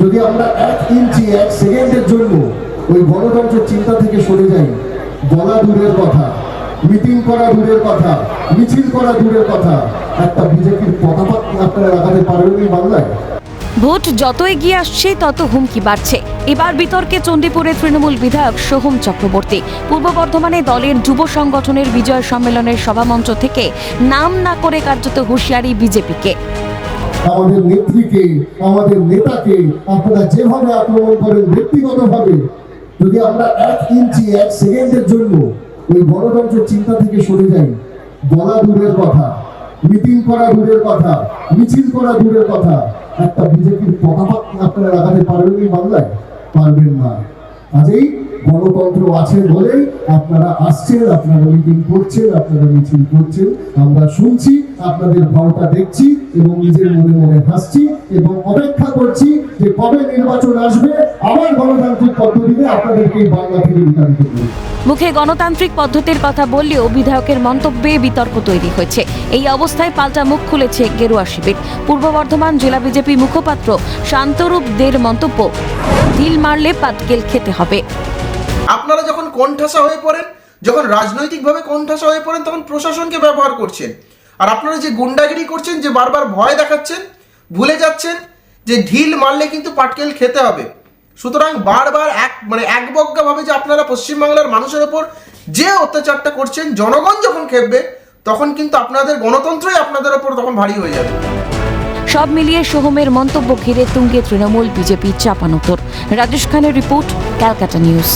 যদি আমরা এক ইঞ্চি, এক সেকেন্ডের জন্য ওই গণতন্ত্রের চিন্তা থেকে সরে যাই, বলা দূরের কথা, মিটিং করা দূরের কথা, মিছিল করা দূরের কথা, একটা বিজেপির পতাকা আপনারা লাগাতে পারবেন বাংলায় ভোট যত এগিয়ে আসছে, তত হুমকি বাড়ছে। এবার বিতর্কে চণ্ডীপুরের তৃণমূল বিধায়ক সোহম চক্রবর্তী। পূর্ব বর্ধমানে দলের যুব সংগঠনের বিজয় সম্মেলনের সভামঞ্চ থেকে নাম না করে কার্যত হুঁশিয়ারি বিজেপিকে। আমাদের নেত্রীকে, আমাদের নেতাকে আপনারা যেভাবে আক্রমণ করেন ব্যক্তিগতভাবে, যদি আমরা এক ইঞ্চি, এক সেকেন্ডের জন্য ওই গণতন্ত্রের চিন্তা থেকে সরে যাই বলা দূরের কথা, মিটিং করা দূরের কথা, মিছিল করা দূরের কথা, একটা বিজেপির পতাকা আপনারা লাগাতে পারবেন বাংলায়? পারবেন না। কাজেই গণতন্ত্র আছে বলেই আপনারা আসছেন, আপনারা মিটিং করছেন, আপনারা মিছিল করছেন। আমরা শুনছি, আপনাদের ভাওটা দেখছি এবং নিজের মনে মনে হাসছি এবং অপেক্ষা করছি যে কবে নির্বাচন আসবে। আবার গণতান্ত্রিক পদ্ধতিতে আপনাদেরকে বাংলা থেকে বিতাড়িত করবে। মুখে গণতান্ত্রিক পদ্ধতির কথা বললেও বিধায়কের মন্তব্যে বিতর্ক তৈরি হয়েছে। এই অবস্থায় পাল্টা মুখ খুলেছে গেরুয়া শিবির। পূর্ব বর্ধমান জেলা বিজেপি মুখপাত্র শান্তরূপ দের মন্তব্য, ঢিল মারলে পাটকেল খেতে হবে। আপনারা যখন কোণঠাসা হয়ে পড়েন, যখন রাজনৈতিকভাবে কোণঠাসা হয়ে পড়েন, তখন প্রশাসনকে ব্যবহার করছেন। আর আপনারা যে গুন্ডাগিরি করছেন, যে বারবার ভয় দেখাচ্ছেন, ভুলে যাচ্ছেন, যে ঢিল মারলে কিন্তু পাটকেল খেতে হবে। সুতরাং বারবার এক মানে একবজ্ঞাভাবে যে আপনারা পশ্চিমবাংলার মানুষের ওপর যে অত্যাচারটা করছেন, জনগণ যখন খেপবে, তখন কিন্তু আপনাদের গণতন্ত্রই আপনাদের ওপর তখন ভারী হয়ে যাবে। সব মিলিয়ে সোহমের মন্তব্য ঘিরে তুঙ্গে তৃণমূল বিজেপি চাপানোতর। রাজেশ খানের রিপোর্ট, ক্যালকাটা নিউজ।